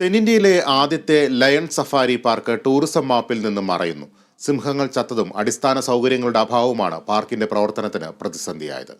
തെന്നിന്ത്യയിലെ ആദ്യത്തെ lion safari park tourism മാപ്പിൽ നിന്നും മറയുന്നു. സിംഹങ്ങൾ ചത്തതും അടിസ്ഥാന സൗകര്യങ്ങളുടെ അഭാവവുമാണ് പാർക്കിന്റെ പ്രവർത്തനത്തിന് പ്രതിസന്ധിയായത്.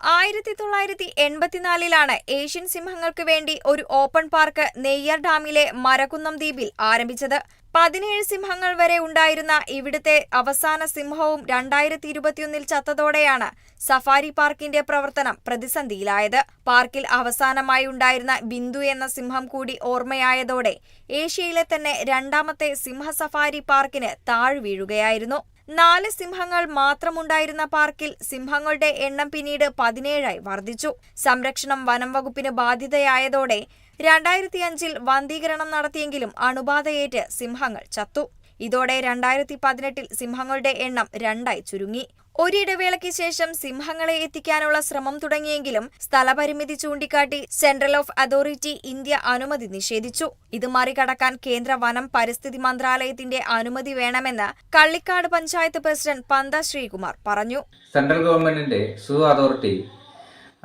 ആയിരത്തി തൊള്ളായിരത്തി എൺപത്തിനാലിലാണ് ഏഷ്യൻ സിംഹങ്ങൾക്ക് വേണ്ടി ഒരു ഓപ്പൺ പാർക്ക് നെയ്യർ ഡാമിലെ മരക്കുന്നം ദ്വീപിൽ ആരംഭിച്ചത്. പതിനേഴ് സിംഹങ്ങൾ വരെ ഉണ്ടായിരുന്ന ഇവിടുത്തെ അവസാന സിംഹവും രണ്ടായിരത്തി ഇരുപത്തിയൊന്നിൽ ചത്തതോടെയാണ് സഫാരി പാർക്കിന്റെ പ്രവർത്തനം പ്രതിസന്ധിയിലായത്. പാർക്കിൽ അവസാനമായി ഉണ്ടായിരുന്ന ബിന്ദു എന്ന സിംഹം കൂടി ഓർമ്മയായതോടെ ഏഷ്യയിലെ തന്നെ രണ്ടാമത്തെ സിംഹ സഫാരി പാർക്കിന് താഴ്വീഴുകയായിരുന്നു നാല് സിംഹങ്ങൾ മാത്രമുണ്ടായിരുന്ന പാർക്കിൽ സിംഹങ്ങളുടെ എണ്ണം പിന്നീട് പതിനേഴായി വർദ്ധിച്ചു. സംരക്ഷണം വനം വകുപ്പിന് ബാധ്യതയായതോടെ രണ്ടായിരത്തി അഞ്ചിൽ വന്ധീകരണം നടത്തിയെങ്കിലും അണുബാധയേറ്റ് സിംഹങ്ങൾ ചത്തു. ഇതോടെ രണ്ടായിരത്തി പതിനെട്ടിൽ സിംഹങ്ങളുടെ എണ്ണം രണ്ടായി ചുരുങ്ങി. ഒരിടവേളയ്ക്ക് ശേഷം സിംഹങ്ങളെ എത്തിക്കാനുള്ള ശ്രമം തുടങ്ങിയെങ്കിലും സ്ഥലപരിമിതി ചൂണ്ടിക്കാട്ടി സെൻട്രൽ ഓഫ് അതോറിറ്റി ഇന്ത്യ അനുമതി നിഷേധിച്ചു. ഇത് മറികടക്കാൻ കേന്ദ്ര വനം പരിസ്ഥിതി മന്ത്രാലയത്തിന്റെ അനുമതി വേണമെന്ന് കള്ളിക്കാട് പഞ്ചായത്ത് പ്രസിഡന്റ് പന്ത ശ്രീകുമാർ പറഞ്ഞു. സെൻട്രൽ ഗവൺമെന്റിന്റെ സൂ അതോറിറ്റി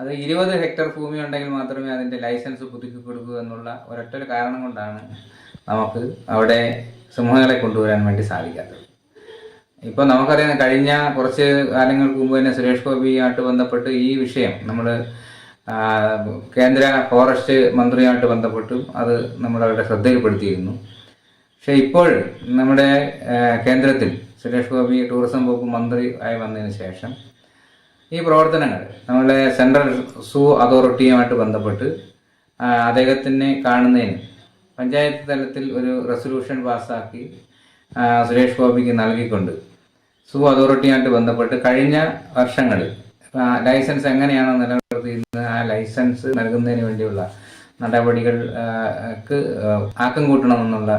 അത് ഇരുപത് ഹെക്ടർ ഭൂമി ഉണ്ടെങ്കിൽ മാത്രമേ അതിന്റെ ലൈസൻസ് പുതുക്കി കൊടുക്കൂ എന്നുള്ള ഒരൊറ്റ കാരണം കൊണ്ടാണ് നമുക്ക് അവിടെ സിംഹങ്ങളെ കൊണ്ടുവരാൻ വേണ്ടി സാധിക്കാത്തത്. ഇപ്പോൾ നമുക്കറിയാം കഴിഞ്ഞ കുറച്ച് കാലങ്ങൾക്ക് മുമ്പ് തന്നെ സുരേഷ് ഗോപിയുമായിട്ട് ബന്ധപ്പെട്ട് ഈ വിഷയം നമ്മൾ കേന്ദ്ര ഫോറസ്റ്റ് മന്ത്രിയുമായിട്ട് ബന്ധപ്പെട്ടും അത് നമ്മളവരുടെ ശ്രദ്ധയിൽപ്പെടുത്തിയിരുന്നു. പക്ഷേ ഇപ്പോൾ നമ്മുടെ കേന്ദ്രത്തിൽ സുരേഷ് ഗോപി ടൂറിസം വകുപ്പ് മന്ത്രി ആയി വന്നതിന് ശേഷം ഈ പ്രവർത്തനങ്ങൾ നമ്മളെ സെൻട്രൽ സൂ അതോറിറ്റിയുമായിട്ട് ബന്ധപ്പെട്ട് അദ്ദേഹത്തിനെ കാണുന്നതിന് പഞ്ചായത്ത് തലത്തിൽ ഒരു റെസൊല്യൂഷൻ പാസ്സാക്കി സുരേഷ് ഗോപിക്ക് നൽകിക്കൊണ്ട് സൂ അതോറിറ്റിയായിട്ട് ബന്ധപ്പെട്ട് കഴിഞ്ഞ വർഷങ്ങളിൽ ലൈസൻസ് എങ്ങനെയാണ് നിലനിർത്തിയിരുന്നത്? ആ ലൈസൻസ് നൽകുന്നതിന് വേണ്ടിയുള്ള നടപടികൾക്ക് ആക്കം കൂട്ടണമെന്നുള്ള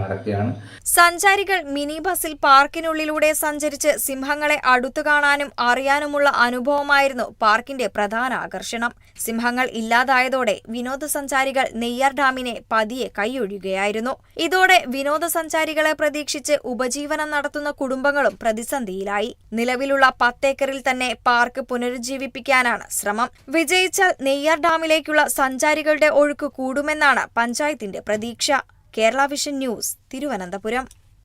നടക്കുകയാണ്. സഞ്ചാരികൾ മിനി ബസിൽ പാർക്കിനുള്ളിലൂടെ സഞ്ചരിച്ച് സിംഹങ്ങളെ അടുത്തു കാണാനും അറിയാനുമുള്ള അനുഭവമായിരുന്നു പാർക്കിന്റെ പ്രധാന ആകർഷണം. സിംഹങ്ങൾ ഇല്ലാതായതോടെ വിനോദസഞ്ചാരികൾ നെയ്യാർ ഡാമിനെ പതിയെ കൈയൊഴിയുകയായിരുന്നു. ഇതോടെ വിനോദസഞ്ചാരികളെ പ്രതീക്ഷിച്ച് ഉപജീവനം നടത്തുന്ന കുടുംബങ്ങളും പ്രതിസന്ധിയിലായി. നിലവിലുള്ള പത്തേക്കറിൽ തന്നെ പാർക്ക് പുനരുജ്ജീവിപ്പിക്കാനാണ് ശ്രമം. വിജയിച്ചാൽ നെയ്യാർ ഡാമിലേക്കുള്ള സഞ്ചാരികളുടെ ഒഴുക്ക് കൂടുമെന്നാണ് പഞ്ചായത്തിന്റെ പ്രതീക്ഷ. Kerala vision news Thiruvananthapuram.